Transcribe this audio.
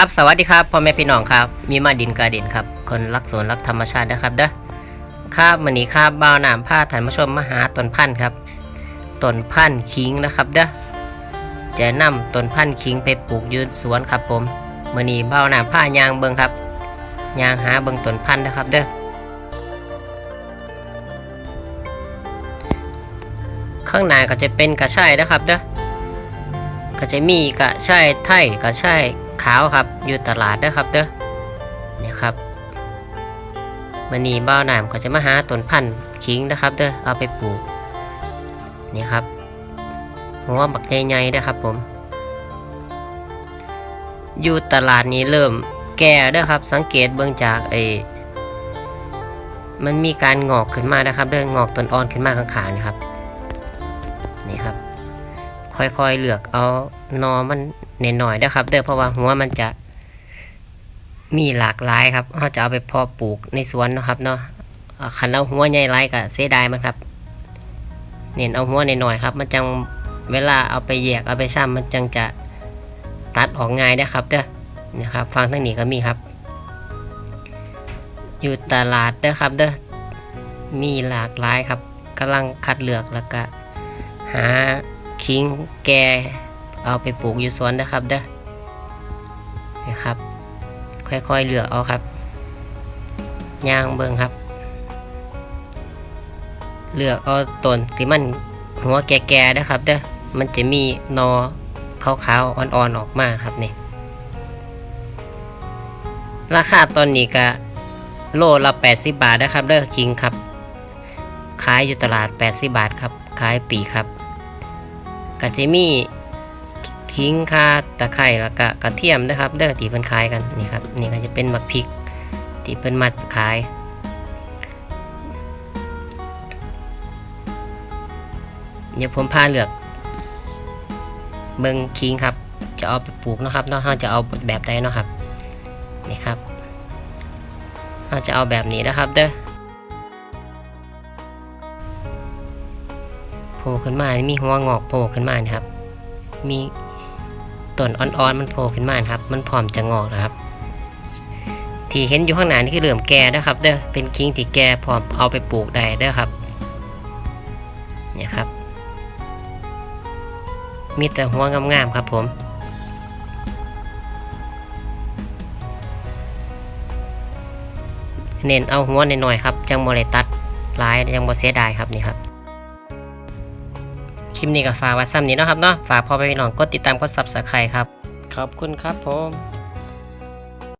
ครับ สวัสดีครับพ่อแม่พี่น้องครับ มีมาดินกาเด่นครับ คนรักสวนรักธรรมชาตินะครับเด้อครับวันนี้ครับบ่าวน้ำผ้าถ่านผู้ชมมาหาต้นพันธุ์ครับต้นพันธุ์คิงนะครับเด้อจะนำต้นพันธุ์คิงไปปลูกยืนสวนครับผมมื่อนี้บ่าวน้ำผ้ายางเบิงครับยางหาเบิงต้นพันธุ์นะครับเด้อข้างในก็จะเป็นกระชายนะครับเด้อก็จะมีกระชายไทยกระชาย ขาวครับ อยู่ตลาดนะครับเด้อเนี่ยครับมันนีบ้าวน้ำก็จะมาหาต้นพันธุ์ขิงนะครับเด้อเอาไปปลูกนี่ครับหัวบักใหญ่ๆนะครับผม อยู่ตลาดนี้เริ่มแก่เด้อครับ สังเกตเบื้องจากไอ้มันมีการงอกขึ้นมานะครับเด้องอกต้นอ่อนขึ้นมาข้างๆนะครับนี่ครับ ค่อยๆเลือกเอานอมันเนหน่อยๆนะครับเด้อเพราะว่าหัวมันจะมีหลากหลายครับเราจะเอาไปเพาะปลูกในสวนนะครับเนาะคันเอาหัวใหญ่ไรก็เสียดายมันครับ เน้นเอาหัวเนหน่อยๆครับ มันจังเวลาเอาไปแยกเอาไปซ้ำมันจังจะตัดออกง่ายนะครับเด้อนะครับฟังทั้งนี้ก็มีครับ อยู่ตลาดเด้อครับเด้อมีหลากหลายครับกำลังคัดเลือกแล้วก็หา คิงแกเอาไปปลูกอยู่สวนนะครับเด้อนะครับ ค่อยๆเหลือเอาครับย่างเบิ่งครับ เลือกเอาต้นที่มันหัวแก่ๆนะครับเด้อมันจะมีนอขาวๆอ่อนๆออกมาครับนี่ราคาตอนนี้ก็โลละ 80 บาทนะครับเด้อคิงครับ ขายอยู่ตลาด 80 บาทครับ ขายปีครับ ก็จะมีทิ้งคาตะไคร่แล้วก็กระเทียมนะครับเด้อที่เพิ่นขายกันนี่ครับนี่ก็จะเป็นมักพริกที่เพิ่นมัดขายเดี๋ยวผมพาเลือกเบิงคิงครับ จะเอาไปปลูกนะครับเนาะเราจะเอาแบบใดเนาะครับนี่ครับเราจะเอาแบบนี้นะครับเด้อ ล่ขึ้นมา มีหัวงอกโผล่ขึ้นมานะครับ มีต้นอ่อนๆมันโผล่ขึ้นมานครับ มันพร้อมจะงอกนะครับ ที่เห็นอยู่ข้างหน้านี่คือเหลื่อมแก่นะครับ เด้อ เป็นคิงที่แก่พร้อมเอาไปปลูกได้เด้อครับ เนี่ยครับ มีแต่หัวงามๆครับผมเน้นเอาหัวหน่อยๆครับ จังโมเลตัดลายจังโมเสียดายครับนี่ครับ คลิปนี้ก็ฝากไว้ซ้ำนี้เนาะครับเนาะฝากพ่อไปพี่น้องกดติดตามกด subscribe ครับขอบคุณครับผม